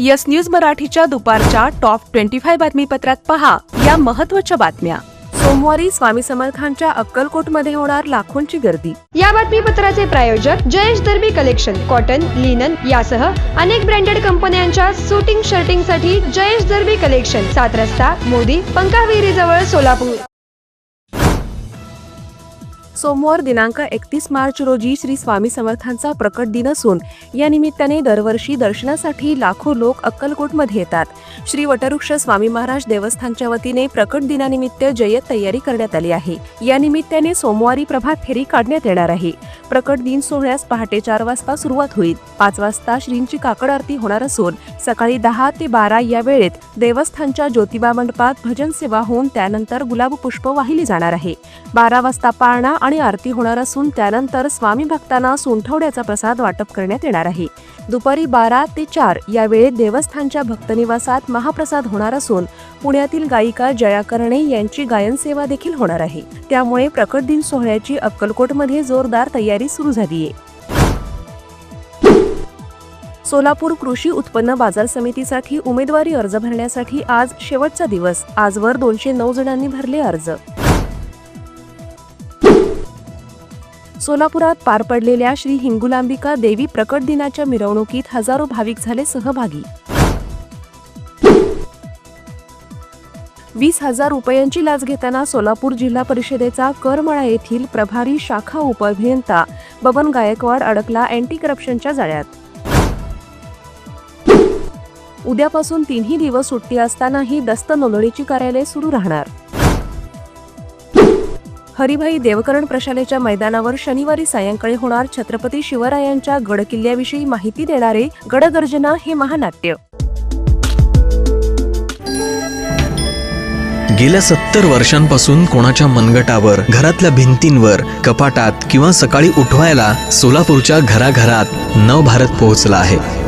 Yes news मराठीच्या दुपारच्या top twenty five बातमीपत्रात पहा या महत्त्वाच्या बातम्या. सोमवारी स्वामी समर्थांच्या अक्कलकोटमध्ये होणार लाखोंची गर्दी. या बातमीपत्राचे प्रायोजक Jayesh Darbi collection cotton linen यासह अनेक ब्रँडेड कंपन्यांच्या शूटिंग शर्टिंगसाठी जयेश दर्बी कलेक्शन सात रस्ता मोदी पंकाविहिरी जवळ सोलापूर. सोमवार दिनांक एकतीस मार्च रोजी श्री स्वामी समर्थांचा प्रकट दिन असून या निमित्ताने दरवर्षी दर्शनासाठी लाखो लोक अक्कलकोटमध्ये येतात. श्री वटवृक्ष स्वामी महाराज देवस्थानच्या वतीने प्रकट दिनानिमित्त जय्यत तयारी करण्यात आली आहे. या निमित्ताने सोमवारी प्रभात फेरी काढण्यात येणार आहे. प्रकट दिन सोहळ्यास पहाटे चार वाजता सुरुवात होईल. पाच वाजता श्रींची काकड आरती होणार असून सकाळी दहा ते बारा या वेळेत देवस्थानच्या ज्योतिबा मंडपात भजन सेवा होऊन त्यानंतर गुलाब पुष्प वाहिली जाणार आहे. बारा वाजता पाळणा आणि आरती होणार असून त्यानंतर स्वामी भक्तांना सुंठवड्याचा प्रसाद वाटप करण्यात येणार आहे. दुपारी बारा ते चार या वेळेत देवस्थानच्या भक्तनिवासात महाप्रसाद होणार असून पुण्यातील गायिका जया कर्णे यांची गायन सेवा देखील होणार आहे. त्यामुळे प्रकट दिन सोहळ्याची अक्कलकोटमध्ये जोरदार तयारी सुरू झाली आहे सोलापूर कृषी उत्पन्न बाजार समितीसाठी उमेदवारी अर्ज भरण्यासाठी आज शेवटचा दिवस. आजवर दोनशे नऊ जणांनी भरले अर्ज. सोलापुरात पार पडलेल्या श्री हिंगुलांबिका देवी प्रकट दिनाच्या मिरवणुकीत हजारो भाविक झाले सहभागी. वीस हजार रुपयांची लाच घेताना सोलापूर जिल्हा परिषदेचा करमळा येथील प्रभारी शाखा उपअभियंता बबन गायकवाड अडकला अँटी करप्शनच्या जाळ्यात. उद्यापासून तिन्ही दिवस सुट्टी असतानाही दस्त नोंदणीची कार्यालय सुरू राहणार. हरिभाई देवकरण प्रशालेच्या मैदानावर शनिवारी सायंकाळी होणार छत्रपती शिवरायांच्या गडकिल्ल्याविषयी माहिती देणारे गडगर्जना हे महानाट्य. गेल्या सत्तर वर्षांपासून कोणाच्या मनगटावर घरातल्या भिंतींवर कपाटात किंवा सकाळी उठवायला सोलापूरच्या घराघरात नवभारत पोहोचला आहे.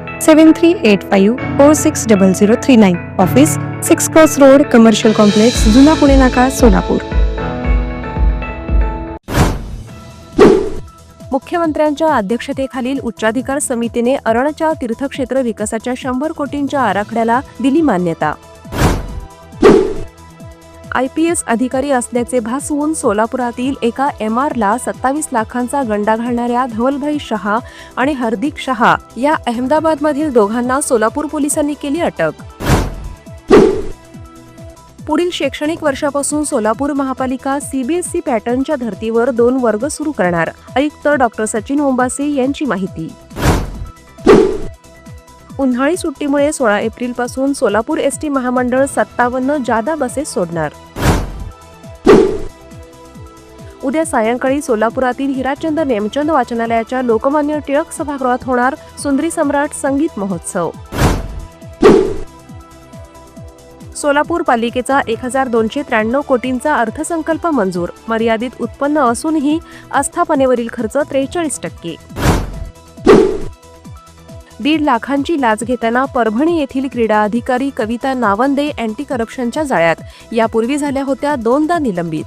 seven three eight five four six double zero three nine office six cross road commercial complex Juna Pune Naka Solapur मुख्यमंत्र्यांच्या अध्यक्षतेखालील उच्चाधिकार समितीने अरणच्या तीर्थक्षेत्र विकासाच्या शंभर कोटींच्या आराखड्याला दिली मान्यता. आय पी एस अधिकारी असल्याचे भासवून सोलापुरातील एका एम आरला सत्तावीस लाखांचा गंडा घालणाऱ्या धवलभाई शहा आणि हार्दिक शहा या अहमदाबादमधील दोघांना सोलापूर पोलिसांनी केली अटक. पुढील शैक्षणिक वर्षापासून सोलापूर महापालिका सीबीएसई पॅटर्नच्या धर्तीवर दोन वर्ग सुरू करणार आयुक्त डॉक्टर सचिन ओंबासे यांची माहिती. उन्हाळी सुट्टीमुळे सोळा एप्रिलपासून सोलापूर एस टी महामंडळ सत्तावन्न जादा बसेस सोडणार. उद्या सायंकाळी सोलापुरातील हिराचंद नेमचंद वाचनालयाच्या लोकमान्य टिळक सभागृहात होणार सुंदरी सम्राट संगीत महोत्सव. सोलापूर पालिकेचा एक हजार दोनशे त्र्याण्णव कोटींचा अर्थसंकल्प मंजूर. मर्यादित उत्पन्न असूनही आस्थापनेवरील खर्च त्रेचाळीस टक्के. दीड लाखांची लाच घेताना परभणी येथील क्रीडा अधिकारी कविता नावंदे अँटी करप्शनच्या जाळ्यात. यापूर्वी झाल्या होत्या दोनदा निलंबित.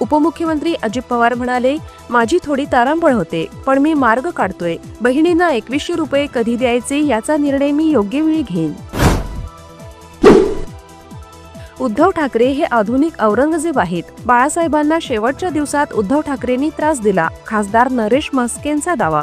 उपमुख्यमंत्री अजित पवार म्हणाले माझी थोडी तारांबळ होते पण मी मार्ग काढतोय. बहिणींना एकवीसशे रुपये कधी द्यायचे याचा निर्णय मी योग्य वेळी घेईन. उद्धव ठाकरे हे आधुनिक औरंगजेब आहेत बाळासाहेबांना शेवटच्या दिवसात उद्धव ठाकरेंनी त्रास दिला. खासदार नरेश म्हस्केंचा दावा.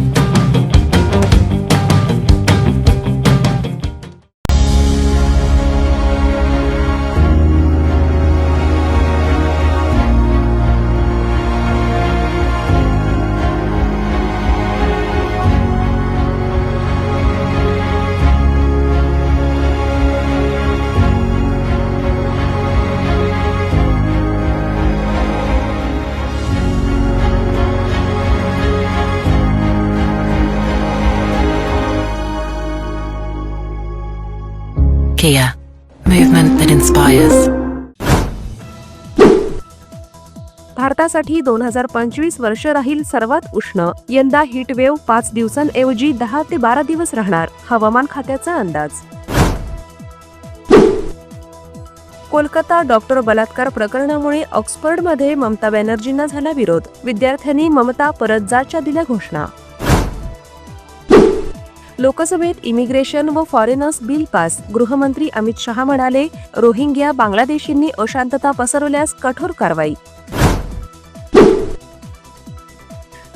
Kia, movement that inspires. भारतासाठी दोन हजार पंचवीस वर्ष राहील सर्वात उष्ण. यंदा हिटवेव्ह पाच दिवसांऐवजी दहा ते बारा दिवस राहणार. हवामान खात्याचा अंदाज. कोलकाता डॉक्टर बलात्कार प्रकरणामुळे ऑक्सफर्डमध्ये ममता बॅनर्जींना झाला विरोध. विद्यार्थ्यांनी ममता परत जाच्या दिल्या घोषणा. लोकसभेत इमिग्रेशन व फॉरेनर्स बिल पास. गृहमंत्री अमित शहा म्हणाले रोहिंग्या बांगलादेशींनी अशांतता पसरवल्यास कठोर कारवाई.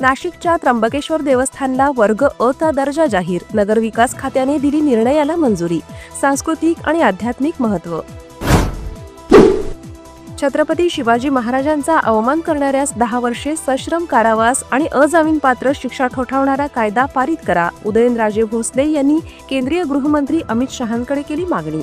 नाशिकच्या त्र्यंबकेश्वर देवस्थानला वर्ग अ चा दर्जा जाहीर. नगरविकास खात्याने दिली निर्णयाला मंजुरी. सांस्कृतिक आणि आध्यात्मिक महत्त्व छत्रपती शिवाजी महाराजांचा अवमान करणाऱ्यास दहा वर्षे सश्रम कारावास आणि अजामीनपात्र शिक्षा ठोठावणारा कायदा पारित करा. उदयनराजे भोसले यांनी केंद्रीय गृहमंत्री अमित शहांकडे केली मागणी.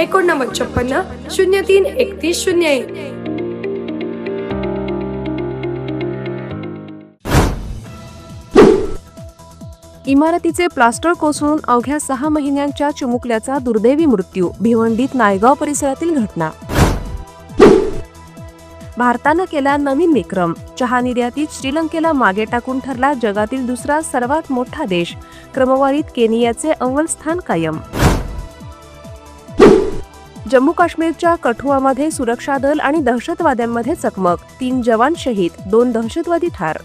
एकोणनव्वद छप्पन्न शून्य तीन एकतीस शून्य एक. इमारतीचे प्लास्टर कोसळून अवघ्या सहा महिन्यांच्या चिमुकल्याचा दुर्दैवी मृत्यू भिवंडीत नायगाव परिसरातील घटना. भारतानं केला नवीन विक्रम. चहा निर्यातीत श्रीलंकेला मागे टाकून ठरला जगातील दुसरा सर्वात मोठा देश. क्रमवारीत केनियाचे अव्वल स्थान कायम. जम्मू काश्मीरच्या कठुआमध्ये सुरक्षा दल आणि दहशतवाद्यांमध्ये चकमक. तीन जवान शहीद दोन दहशतवादी ठार.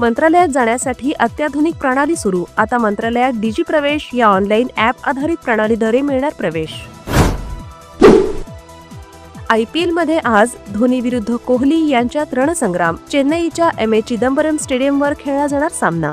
मंत्रालयात जाण्यासाठी अत्याधुनिक प्रणाली सुरू. आता मंत्रालयात डिजी प्रवेश या ऑनलाईन ॲप आधारित प्रणालीद्वारे मिळणार प्रवेश. आय पी एलमध्ये आज धोनी विरुद्ध कोहली यांच्यात रणसंग्राम. चेन्नईच्या एम ए चिदंबरम स्टेडियमवर खेळला जाणार सामना.